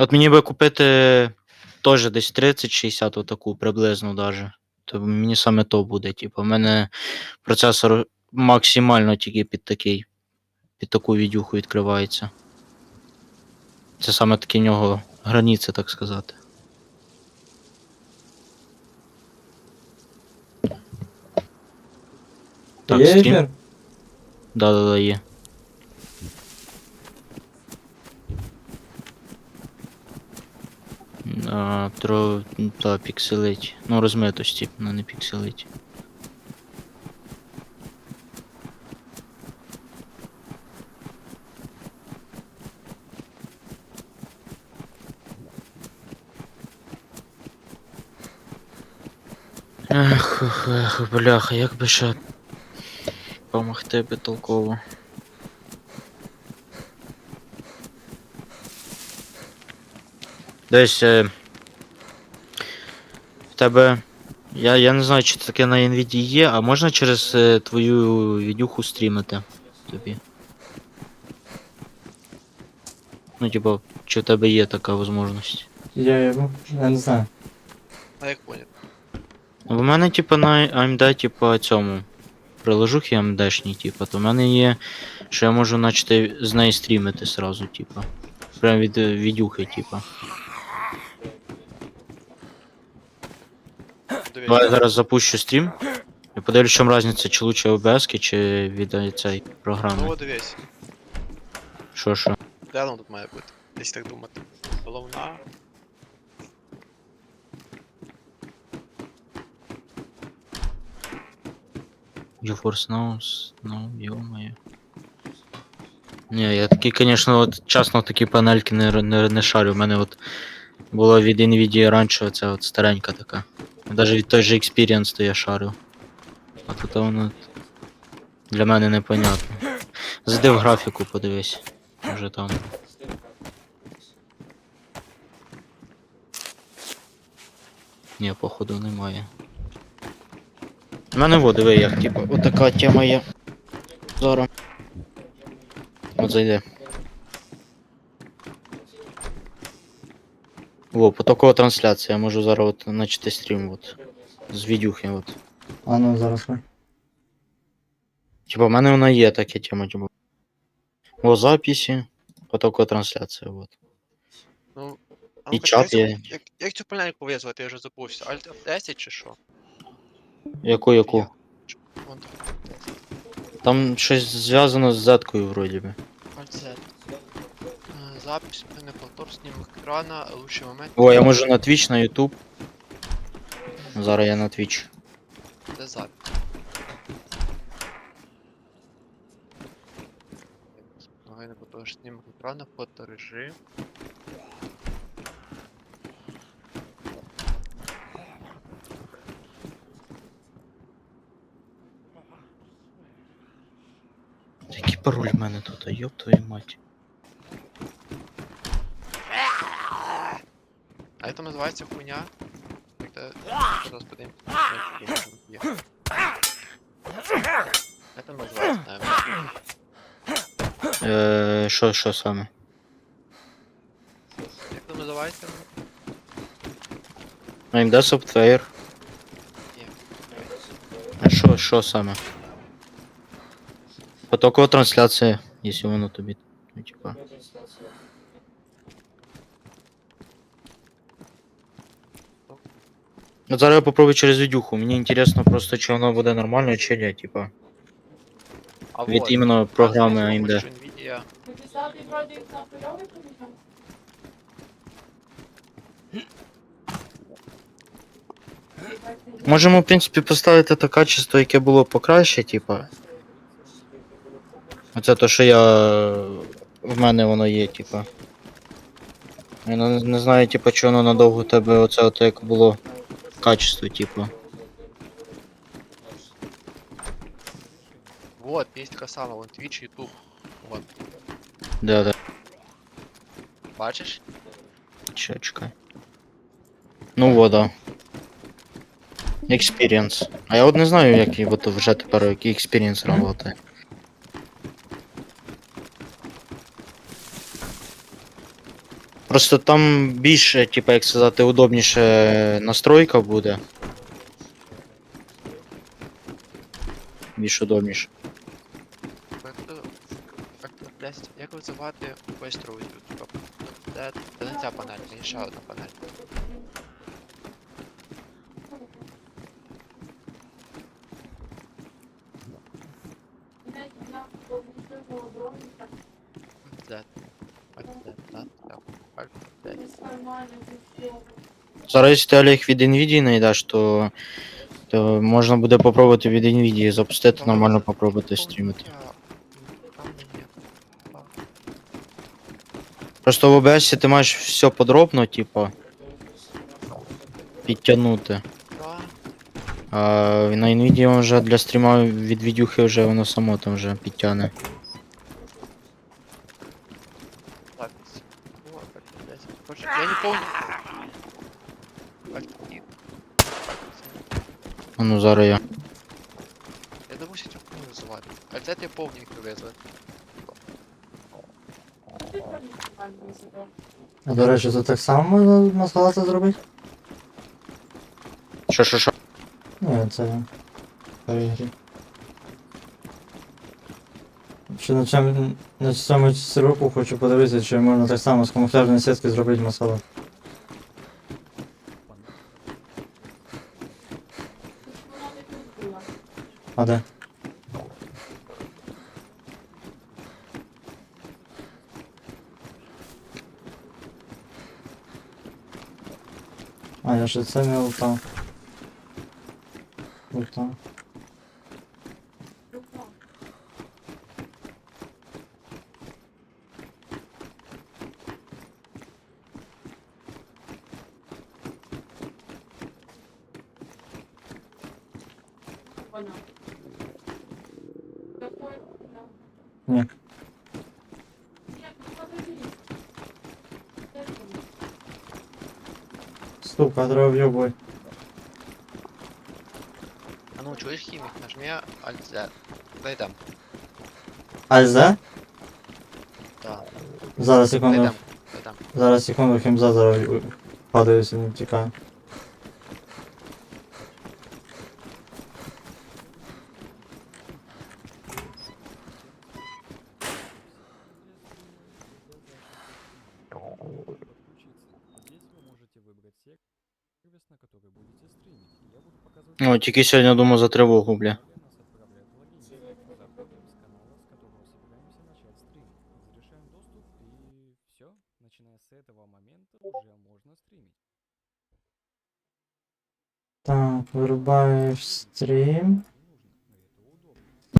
От мені би купити теж десь 30-60 отаку приблизно даже. То мені саме то буде. Типу, в мене процесор максимально тільки під такий, під таку відюху відкривається. Це саме такі в нього границі, так сказати. Так, Є стрім. ефір? Да, да, да, є. А, тро... Та, пікселить. Ну, розмитості, ну не пікселить. Ех, ех, бляха, як би ще помогти би толково. Десь. Е, в тебе. Я, я не знаю, чи це таке на NVIDIA є, а можна через е, твою відюху стрімити тобі? Ну, типа, чи в тебе є така можливість? Я, я, я не знаю. А як поняв? В мене, типа, на AMD, типа, цьому. Приложухи AMD-шні, типа, то в мене є, що я можу начати з неї стрімити сразу, типа. Прям від е, відюхи, типа. Давай я зараз запущу стрім. І подивлюсь, в чому різниця, чи лучше OBS, чи від е, цієї ну програми. от дивись, Що, що? де воно тут має бути? Десь так думати. Головна. GeForce Now, ну, ё-моё. Ні, я такі, звісно, от чесно такі панельки не, не, не шарю. У мене от була від Nvidia раніше оця от старенька така. Навіть від той же Experience то я шарю. А тут воно для мене непонятно. Зайди в графіку, подивись. Може там. Ні, походу немає. У мене во, диви, як типу, отака тема є. Зараз. От зайде. Во, потокова трансляція, я можу зараз от начати стрім от. З відюхи от. А ну зараз ми. Типа, в мене вона є така тема, типу. О, записі, потокова трансляція, от. Ну. а І ну-ка, чат як, є. як, як цю панельку визвати, я вже забувся. Alt F10 чи що? Яку, яку? Вон там. Там щось зв'язано з зеткою, вроді би. Alt Z. Запись, не повтор, знімок екрана, лучший момент. О, я можу на Twitch, на YouTube. Зараз я на Twitch. Де запись? Ага, не повтор, знімок екрана, фоторежим. Який пароль в мене тут, а йоп твою мать. это называется хуйня. Когда... Сейчас поднимем. Это называется, наверное. Е, що, що саме? Як це називається? AMD Software. Ні. А що, що саме? Потокова трансляція, якщо воно тобі. Ну, типа. Ну, зараз я попробую через відюху. Мені інтересно просто, чи воно буде нормально, чи ні, типа. А Від вот, іменно програми AMD. Nvidia. Можемо, в принципі, поставити те качество, яке було покраще, типа. Оце то, що я. В мене воно є, типа. Я не, не знаю, типа, чи воно надовго тебе оце от як було качество, типа. Вот, есть така сама, вон Twitch, YouTube. Вот, Да, да. бачиш? Ще чекай. Ну вот, да. Experience. А я от не знаю, який от вже тепер який experience работає. Просто там більше, типа, як сказати, удобніше настройка буде. Більш удобніше. Як визивати бистру типа, де, де не ця панель, мені ще одна панель. Де? Альт, де, да, так, альт, де. Зараз, якщо ти Олег від NVIDIA знайдеш, то, то можна буде попробувати від NVIDIA запустити, нормально попробувати стрімити. Просто в OBS ти маєш все подробно, типа, підтягнути. А на NVIDIA вже для стріма від відюхи вже воно само там вже підтягне. Запись. О, альт, блядь. Короче, я не помню. Альт, і. А ну зараз я. Я думаю, що цю хуйню визивати. Альт, це ти повністю визвати. А до речі, тут так само можна маскалата зробити? Що, що, що? Ні, це перегрі. Ще на цьому, на цьому сиропу хочу подивитися, чи можна так само з камуфляжної сітки зробити маскалат. А де? А, я ще це не лутав. Ні. Сука, треба в'єбувати. А ну, чуєш хімік? Нажми Alt Z. Дайдем. Альзе? Да. Зараз секунду. Дайдем. Дайдем. Зараз секунду хімза зараз падаюся, не тікаю. О, тільки сьогодні думаю за тривогу, бля. Стрим. Так, вирубаю стрім.